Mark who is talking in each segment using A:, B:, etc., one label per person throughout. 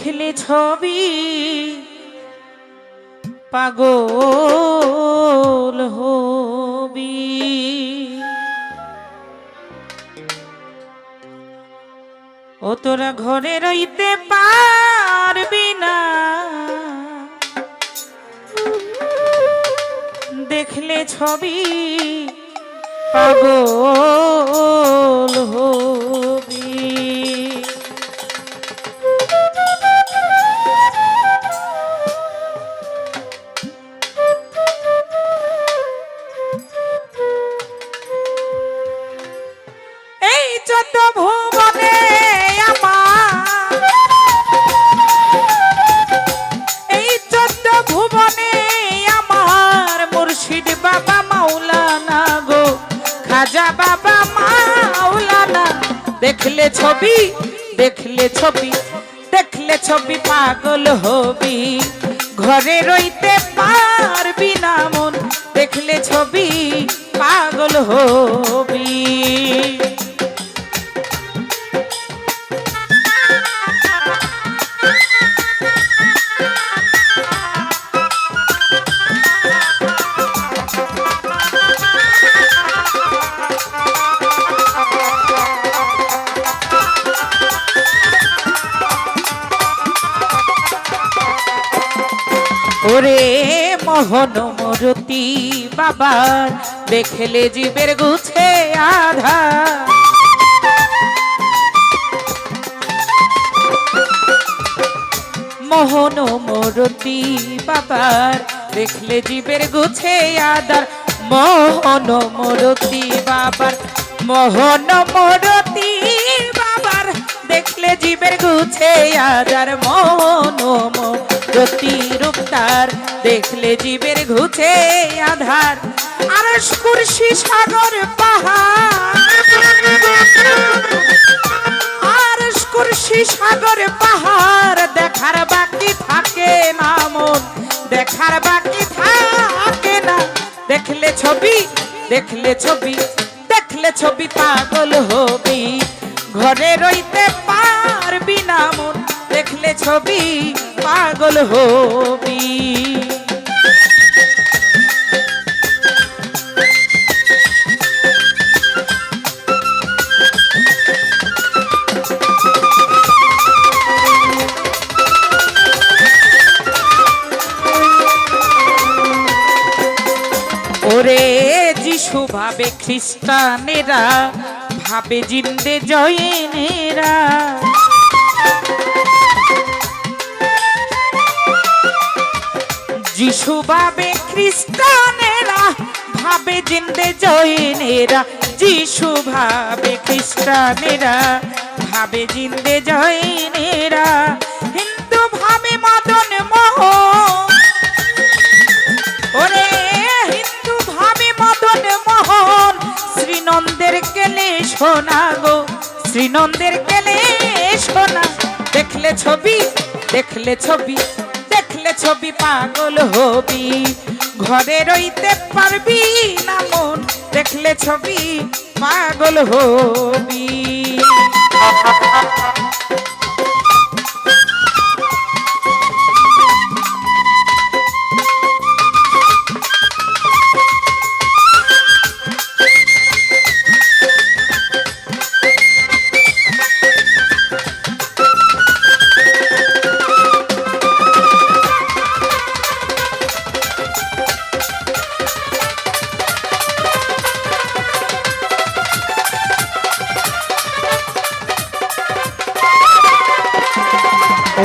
A: দেখলে ছবি পাগল হবি। ও তোরা ঘরে রইতে পারবি না। দেখলে ছবি পাগল হবি। দেখলে ছবি দেখলে ছবি দেখলে ছবি পাগল হবি। ঘরে রইতে পারবি না মন, দেখলে ছবি পাগল হবি। মোহন মরতি বাবার, দেখলে জীবের গুছে আধা মোহন মরতি বাবার, দেখলে জীবের গুছে আদার মোহন মরতি বাবার, মোহন মরতি জীবের গুছে আদার মোহন মরতি রূপতার দেখলে জীবের ঘুছে আধার। আর কুরশি সাগর পাহাড়। আর কুরশি সাগর পাহাড়, দেখার বাকি থাকে না মন। দেখার বাকি থাকে না। দেখলে ছবি দেখলে ছবি দেখলে ছবি পাগল হবি। ঘরে রইতে পারবি না মন দেখলে ছবি পাগল হবি। ওরে যিশু ভাবে খ্রিস্টানেরা ভাবে জিন্দে জয়েনেরা যিশু ভাবে খ্রিস্টানেরা ভাবে জিন্দে জয়েনেরা যিশু ভাবে খ্রিস্টানেরা ভাবে জিন্দে জয়েনেরা হিন্দু ভাবে মদন মোহন শ্রীনন্দের কেলে সোনা দেখলে ছবি দেখলে ছবি দেখলে ছবি পাগল হবি। ঘরে রইতে পারবি না মন, দেখলে ছবি পাগল হবি।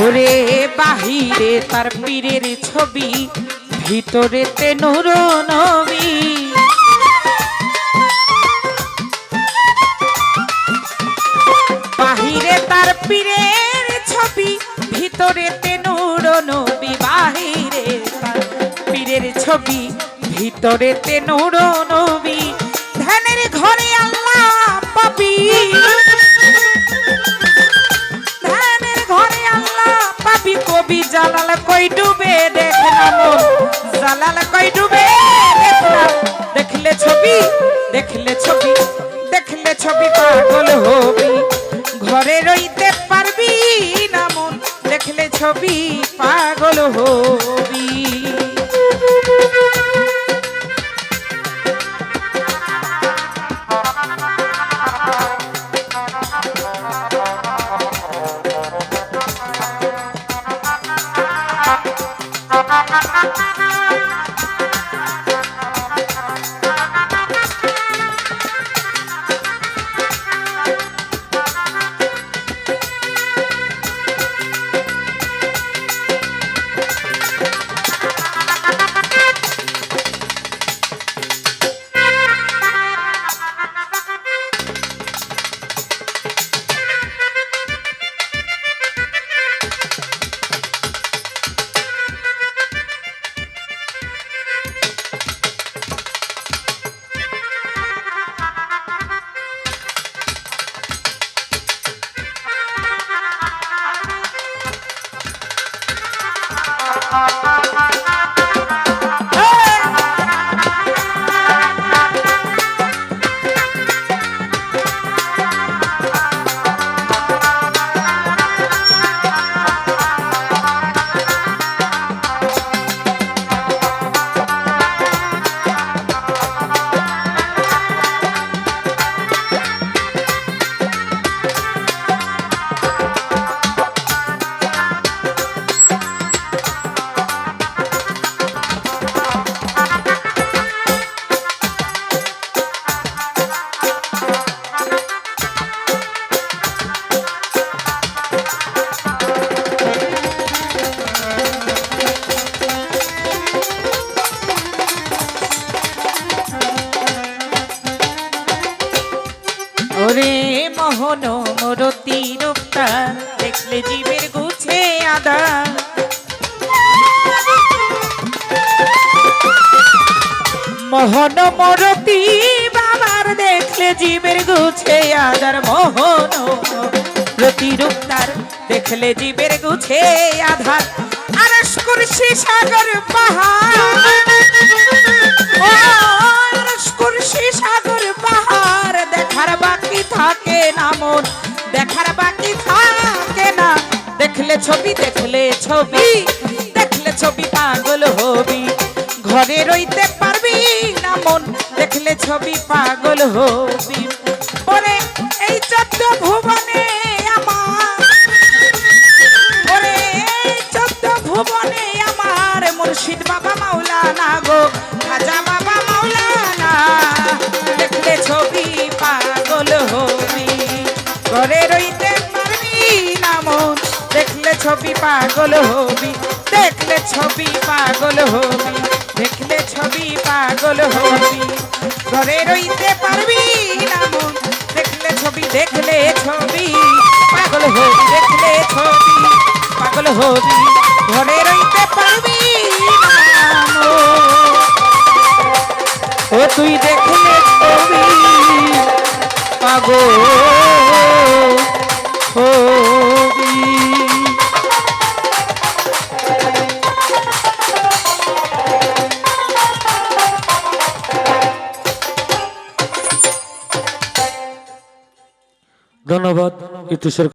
A: ওরে বাহিরে তার পীরের ছবি ভিতরেতে নুর নবী বাহিরে তার পীরের ছবি ভিতরেতে নুর নবী বাহিরে তার পীরের ছবি ভিতরেতে নুর নবী ধ্যানের ঘরে আল্লাহ পাবি। কবি জালাল কই ডুবে দেখলাম। জালাল কই ডুবে দেখলাম। দেখলে ছবি দেখলে ছবি পাগল হবি। ঘরে রইতে পারবি না মন, দেখলে ছবি পাগল হবি। ওরে মোহন মরতি রূপটা দেখলে জীবের গুছে মোহন মরতি বাবার দেখলে জীবের গুছে আদার মোহন। প্রতি রূপতার দেখলে জীবের গুছে আধার। আরস কুরসি সাগর পাহাড়। আরস কুরসি সাগর পাহাড়। দেখার বাকি থাকে না মন। দেখার দেখলে ছবি দেখলে ছবি দেখলে ছবি পাগল হবি। ঘরে রইতে পারবি না মন, দেখলে ছবি পাগল হবি। পরে এই চোদ্দ ভুবনে আমার পরে এই চোদ্দ ভুবনে ছবি পাগল হবি, দেখলে ছবি পাগল হবি, দেখলে ছবি পাগল হবি। ঘরে রইতে পারবি না মন, দেখলে ছবি দেখলে ছবি। পাগল হবি, দেখলে ছবি, পাগল হবি। ঘরে রইতে পারবি। ও তুই দেখলে ছবি, পাগল
B: ধন্যবাদ। ইতিশের